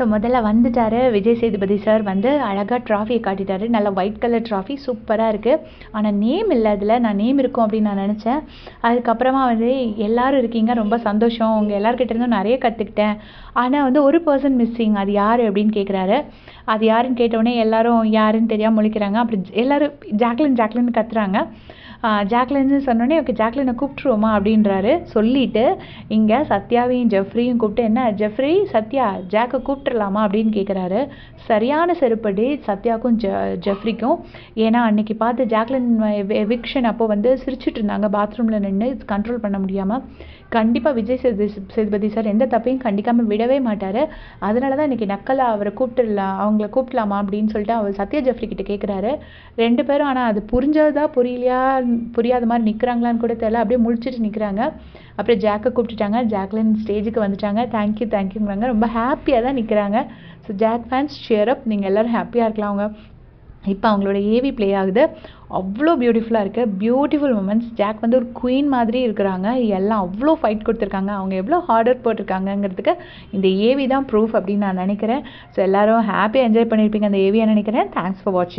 So முதல்ல வந்துட்டார் Vijay Sethupathi sir வந்து அழகாக ட்ராஃபியை காட்டிட்டாரு. நல்லா ஒயிட் கலர் ட்ராஃபி சூப்பராக இருக்குது ஆனால் நேம் இல்லை அதில். நான் நேம் இருக்கும் அப்படின்னு நான் நினச்சேன். அதுக்கப்புறமா வந்து எல்லோரும் இருக்கீங்க. ரொம்ப சந்தோஷம். உங்கள் எல்லாருக்கிட்டேருந்தும் நிறைய கற்றுக்கிட்டேன் ஆனால் வந்து ஒரு பர்சன் மிஸ்ஸிங் அது யார் அப்படின்னு கேட்குறாரு அது யாருன்னு கேட்டோடனே எல்லாரும் யாருன்னு தெரியாமல் முழிக்கிறாங்க. அப்புறம் எல்லாரும் ஜாக்லின் ஜாக்லின் கத்துறாங்க. ஜாக்லின்னு சொன்னோடனே ஓகே ஜாக்லினை கூப்பிட்ருவோமா அப்படின்றாரு. சொல்லிட்டு இங்கே சத்யாவையும் ஜெஃப்ரியும் கூப்பிட்டு என்ன ஜெஃப்ரி சத்யா ஜாக்கை கூப்பிட்டுறலாமா? அப்படின்னு கேட்குறாரு சரியான செருப்படி சத்யாவுக்கும் ஜெ ஜெஃப்ரிக்கும். ஏன்னா அன்னைக்கு பார்த்து ஜாக்லின் எவிக்ஷன் அப்போ வந்து சிரிச்சிட்டு இருந்தாங்க பாத்ரூமில் நின்று கண்ட்ரோல் பண்ண முடியாமல் கண்டிப்பாக விஜய் சேது சேதுபதி சார் எந்த தப்பையும் கண்டிக்காமல் விடவே மாட்டார். அதனால தான் இன்றைக்கி நக்கலாக அவரை கூப்பிட்டுடலாம் அவங்கள கூப்பிடலாமா அப்படின்னு சொல்லிட்டு அவர் சத்யா ஜெஃப்ரி கிட்ட கேட்குறாரு ரெண்டு பேரும் ஆனால் அது புரிஞ்சதா புரியலையா? புரியாத மாதிரி நிற்கிறாங்களான்னு கூட தெரியல. அப்படியே முழிச்சிட்டு நிற்கிறாங்க அப்புறம் ஜாக்கை கூப்பிட்டுட்டாங்க. ஜாக்லின் ஸ்டேஜுக்கு வந்துட்டாங்க. தேங்க்யூ தேங்க்யூங்கிறாங்க ரொம்ப ஹாப்பியாக தான் நிற்கிறாங்க so Jack fans share up நீங்கள் எல்லோரும் ஹாப்பியாக இருக்கலாம் அவங்க இப்போ அவங்களோட ஏவி ப்ளே ஆகுது. அவ்வளோ பியூட்டிஃபுல்லாக இருக்குது பியூட்டிஃபுல் மூமெண்ட்ஸ் ஜாக் வந்து ஒரு குயின் மாதிரி இருக்கிறாங்க. எல்லாம் அவ்வளோ ஃபைட் கொடுத்துருக்காங்க. அவங்க எவ்வளோ ஹார்ட் ஒர்க் போட்டிருக்காங்கங்கிறதுக்கு இந்த ஏவி தான் ப்ரூஃப் அப்படின்னு நான் நினைக்கிறேன். ஸோ எல்லோரும் ஹாப்பியாக என்ஜாய் பண்ணியிருப்பீங்க அந்த ஏவியை நினைக்கிறேன். தேங்க்ஸ் ஃபார் வாட்சிங்